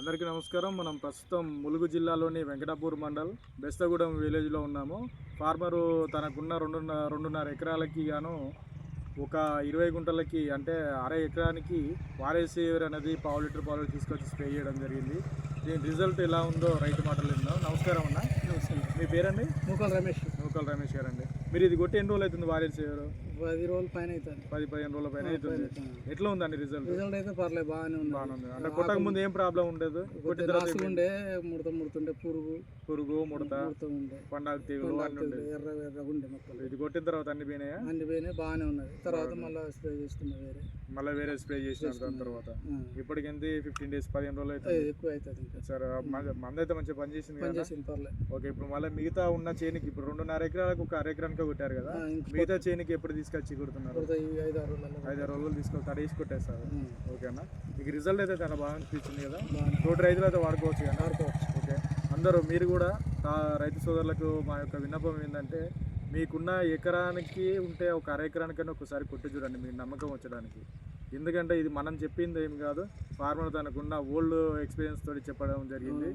అందరికీ నమస్కారం. మనం ప్రస్తుతం ములుగు జిల్లాలోని వెంకటాపూర్ మండల్ బెస్తగూడెం విలేజ్లో ఉన్నాము. ఫార్మరు తనకున్న రెండున్నర రెండున్నర ఎకరాలకి గాను ఒక ఇరవై గుంటలకి అంటే అర ఎకరానికి వారేసేవర్ అనేది పావు లీటర్ పావు లీటర్ తీసుకొచ్చి స్ప్రే చేయడం జరిగింది. దీని రిజల్ట్ ఎలా ఉందో రైతు మాటలు విందాం. నమస్కారం అన్న. మీ పేరండి? మూకల్ రమేష్. నూకల్ రమేష్ గారు అండి మీరు ఇది కొట్టి ఎన్ని రోజులు అవుతుంది వారేసేవర్ పది రోజుల పైన అవుతుంది. పది పదిహేను రోజుల పైన అవుతుంది. ఎట్లా ఉందండి రిజల్ట్ రిజల్ట్ అయితే పర్లేదు బాగానే ఉంది. బాగానే ఉంది. అంటే కొట్టక ముందు ఏం ప్రాబ్లం ఉండదు? కొట్టిన తర్వాత ఉండే ముడత ముడుతుండే పురుగు. పురుగు ముడత పండాగ తెగులు ఎర్ర ఎర్రగా ఉండే మొక్కలు. ఇది కొట్టిన తర్వాత అన్ని పోయినాయా? అన్ని పోయినాయి బాగానే ఉన్నది. తర్వాత మళ్ళీ స్ప్రే చేస్తున్నా వేరే. మళ్ళీ వేరే స్ప్రే చేసిన దాని తర్వాత. ఇప్పటికి ఎంత? ఫిఫ్టీన్ డేస్ పదిహేను రోజులు అయితే ఎక్కువ అవుతుంది సార్ మందైతే మంచిగా పనిచేసింది పని కదా? చేసింది పర్లేదు. ఓకే ఇప్పుడు మళ్ళీ మిగతా ఉన్న చేనికి ఇప్పుడు రెండున్నర ఎకరాలకు ఒక అర ఎకరానికి కొట్టారు కదా మిగతా చేనికి ఎప్పుడు తీసుకొచ్చి కొడుతున్నారు? ఐదు ఆరు రోజులు తీసుకొని తడేసి కొట్టేస్తారు. ఓకేనా? మీకు రిజల్ట్ అయితే చాలా బాగా అనిపించింది కదా? తోటి రైతులు అయితే వాడుకోవచ్చు కదా? ఓకే. అందరూ మీరు కూడా రైతు సోదరులకు మా యొక్క విన్నపం ఏంటంటే మీకున్న ఎకరానికి ఉంటే ఒక అర ఎకరానికైనా ఒకసారి కొట్టి చూడండి మీకు నమ్మకం వచ్చడానికి. ఎందుకంటే ఇది మనం చెప్పింది ఏం కాదు ఫార్మర్ తనకున్న ఓల్డ్ ఎక్స్పీరియన్స్ తోటి చెప్పడం జరిగింది.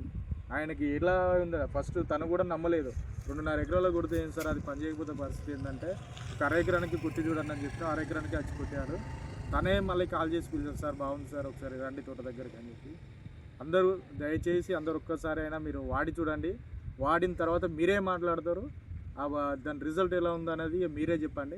ఆయనకి ఎలా ఉంది ఫస్ట్ తను కూడా నమ్మలేదు. రెండున్నర ఎకరాలు కొడితే ఏం సార్ అది పని చేయకపోతే పరిస్థితి ఏంటంటే ఒక అర ఎకరానికి కొట్టి చూడండి అని చెప్పి అర ఎకరానికి వచ్చి కొట్టాడు తనే మళ్ళీ కాల్ చేసి పిలిచారు సార్ బాగుంది సార్ ఒకసారి రండి తోట దగ్గరికి అని చెప్పి. అందరూ దయచేసి అందరు ఒక్కసారి అయినా మీరు వాడి చూడండి. వాడిన తర్వాత మీరే మాట్లాడతారు. ఆ దాని రిజల్ట్ ఎలా ఉందనేది మీరే చెప్పండి.